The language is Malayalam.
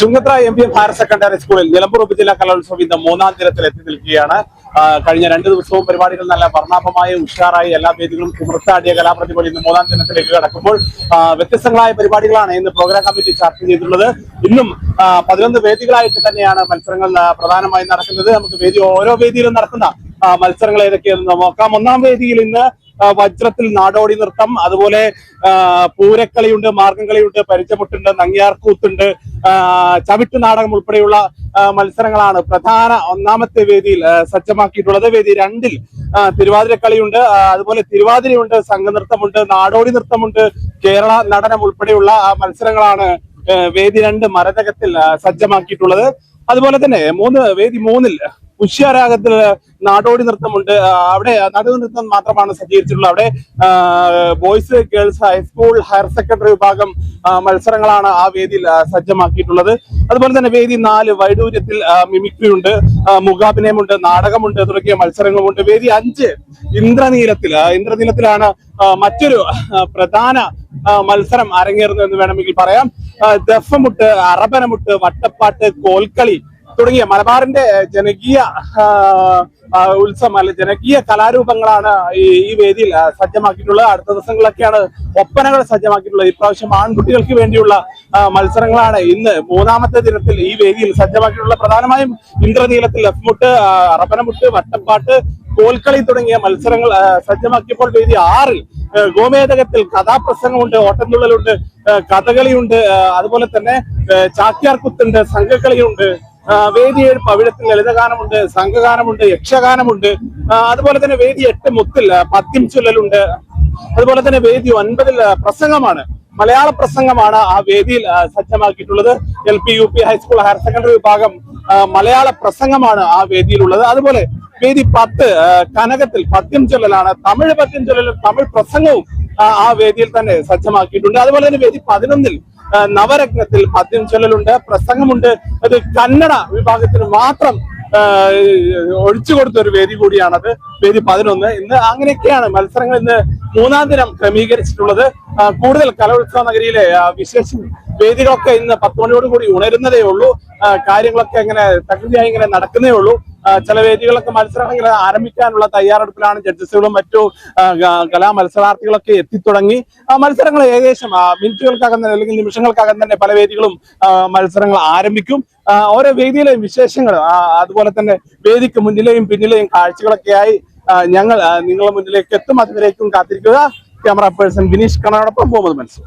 Chungathara M P M higher secondary സ്കൂളിൽ നിലമ്പൂർ ഉപജില്ലാ കലോത്സവം ഇന്ന് മൂന്നാം ദിനത്തിൽ എത്തി നിൽക്കുകയാണ്. കഴിഞ്ഞ രണ്ട് ദിവസവും പരിപാടികൾ നല്ല വർണാഭമായി ഉഷാറായി എല്ലാ വേദികളും കുമർത്താടിയ കലാപ്രതിഭകൾ ഇന്ന് മൂന്നാം ദിനത്തിലേക്ക് കടക്കുമ്പോൾ വ്യത്യസ്തങ്ങളായ പരിപാടികളാണ് ഇന്ന് പ്രോഗ്രാം കമ്മിറ്റി ചർച്ച ചെയ്തിട്ടുള്ളത്. ഇന്നും പതിനൊന്ന് വേദികളായിട്ട് തന്നെയാണ് മത്സരങ്ങൾ പ്രധാനമായി നടക്കുന്നത്. നമുക്ക് വേദി ഓരോ വേദിയിലും നടക്കുന്ന മത്സരങ്ങൾ ഏതൊക്കെയെന്ന് നോക്കാം. ഒന്നാം വേദിയിൽ ഇന്ന് വജ്രത്തിൽ നാടോടി നൃത്തം അതുപോലെ പൂരക്കളിയുണ്ട് മാർഗംകളിയുണ്ട് പരിചമുട്ടുണ്ട് നങ്ങിയാർക്കൂത്തുണ്ട് ചവിട്ടു നാടകം ഉൾപ്പെടെയുള്ള മത്സരങ്ങളാണ് പ്രധാന ഒന്നാമത്തെ വേദിയിൽ സജ്ജമാക്കിയിട്ടുള്ളത്. വേദി രണ്ടിൽ തിരുവാതിരക്കളിയുണ്ട് അതുപോലെ തിരുവാതിരയുണ്ട് സംഘനൃത്തമുണ്ട് നാടോടി നൃത്തമുണ്ട് കേരള നടനം ഉൾപ്പെടെയുള്ള മത്സരങ്ങളാണ് വേദി രണ്ട് മരതകത്തിൽ സജ്ജമാക്കിയിട്ടുള്ളത്. അതുപോലെ തന്നെ മൂന്ന് വേദി മൂന്നിൽ പുഷ്യരാഗത്തിൽ നാടോടി നൃത്തമുണ്ട്. അവിടെ നാടോടി നൃത്തം മാത്രമാണ് സജ്ജീകരിച്ചിട്ടുള്ളത്. അവിടെ boys girls high school higher secondary വിഭാഗം മത്സരങ്ങളാണ് ആ വേദിയിൽ സജ്ജമാക്കിയിട്ടുള്ളത്. അതുപോലെ തന്നെ വേദി നാല് വൈഡൂര്യത്തിൽ മിമിക്രി ഉണ്ട് മുഖാഭിനയമുണ്ട് നാടകമുണ്ട് തുടങ്ങിയ മത്സരങ്ങളുമുണ്ട്. വേദി അഞ്ച് ഇന്ദ്രനീലത്തിൽ ഇന്ദ്രനീലത്തിലാണ് മറ്റൊരു പ്രധാന മത്സരം അരങ്ങേറുന്നത് എന്ന് വേണമെങ്കിൽ പറയാം. ദഫമുട്ട് അറബനമുട്ട് വട്ടപ്പാട്ട് കോൽക്കളി തുടങ്ങിയ മലബാറിന്റെ ജനകീയ ഉത്സവം അല്ലെ ജനകീയ കലാരൂപങ്ങളാണ് ഈ വേദിയിൽ സജ്ജമാക്കിയിട്ടുള്ളത്. അടുത്ത ദിവസങ്ങളിലൊക്കെയാണ് ഒപ്പനകൾ സജ്ജമാക്കിയിട്ടുള്ളത്. ഇപ്രാവശ്യം ആൺകുട്ടികൾക്ക് വേണ്ടിയുള്ള മത്സരങ്ങളാണ് ഇന്ന് മൂന്നാമത്തെ ദിനത്തിൽ ഈ വേദിയിൽ സജ്ജമാക്കിയിട്ടുള്ളത്. പ്രധാനമായും ഇന്ദ്രനീലത്തിൽ ലഫ്മുട്ട് അറപ്പനമുട്ട് വട്ടപ്പാട്ട് കോൽക്കളി തുടങ്ങിയ മത്സരങ്ങൾ സജ്ജമാക്കിയപ്പോൾ വേദി ആറിൽ ഗോമേതകത്തിൽ കഥാപ്രസംഗമുണ്ട് ഓട്ടംതുള്ളലുണ്ട് കഥകളിയുണ്ട് അതുപോലെ തന്നെ ചാക്യാർകുത്തുണ്ട് സംഘക്കളിയുണ്ട് ആ, വേദി ഏഴ് പവിഴത്തിൽ ലളിതഗാനമുണ്ട് സംഘഗാനമുണ്ട് യക്ഷഗാനമുണ്ട്. അതുപോലെ തന്നെ വേദി എട്ട് മുത്തിൽ പത്യം ചൊല്ലലുണ്ട്. അതുപോലെ തന്നെ വേദി ഒൻപതിൽ പ്രസംഗമാണ്. മലയാള പ്രസംഗമാണ് ആ വേദിയിൽ സജ്ജമാക്കിയിട്ടുള്ളത്. L P U P high school higher secondary വിഭാഗം മലയാള പ്രസംഗമാണ് ആ വേദിയിലുള്ളത്. അതുപോലെ വേദി പത്ത് കനകത്തിൽ പദ്യം ചൊല്ലലാണ് തമിഴ് പദ്യം ചൊല്ലലും തമിഴ് പ്രസംഗവും ആ, വേദിയിൽ തന്നെ സജ്ജമാക്കിയിട്ടുണ്ട്. അതുപോലെ തന്നെ വേദി പതിനൊന്നിൽ നവരത്നത്തിൽ പദ്യം ചൊല്ലലുണ്ട് പ്രസംഗമുണ്ട്. അത് കന്നഡ വിഭാഗത്തിന് മാത്രം ഒഴിച്ചു കൊടുത്ത ഒരു വേദി കൂടിയാണത് വേദി പതിനൊന്ന്. ഇന്ന് അങ്ങനെയൊക്കെയാണ് മത്സരങ്ങൾ ഇന്ന് മൂന്നാം ദിനം ക്രമീകരിച്ചിട്ടുള്ളത്. കൂടുതൽ കലോത്സവ നഗരിയിലെ വിശേഷ വേദികളൊക്കെ ഇന്ന് പത്ത് മണിയോട് കൂടി ഉണരുന്നതേ ഉള്ളൂ. കാര്യങ്ങളൊക്കെ ഇങ്ങനെ തകൃതിയായി ഇങ്ങനെ നടക്കുന്നേ ഉള്ളൂ. ചില വേദികളൊക്കെ മത്സരങ്ങൾ ആരംഭിക്കാനുള്ള തയ്യാറെടുപ്പിലാണ് ജഡ്ജസുകളും മറ്റു കലാ മത്സരാർത്ഥികളൊക്കെ എത്തിത്തുടങ്ങി. മത്സരങ്ങൾ ഏകദേശം മിനിറ്റുകൾക്കകം തന്നെ അല്ലെങ്കിൽ നിമിഷങ്ങൾക്കകം തന്നെ പല വേദികളും മത്സരങ്ങൾ ആരംഭിക്കും. ഓരോ വേദിയിലെയും വിശേഷങ്ങൾ അതുപോലെ തന്നെ വേദിക്ക് മുന്നിലെയും പിന്നിലെയും കാഴ്ചകളൊക്കെയായി ഞങ്ങൾ നിങ്ങളുടെ മുന്നിലേക്ക് എത്തും. അതുവരേക്കും കാത്തിരിക്കുക. ക്യാമറ പേഴ്സൺ വിനീഷ് കണ്ണനോടൊപ്പം മുഹമ്മദ് മനസ്സൂർ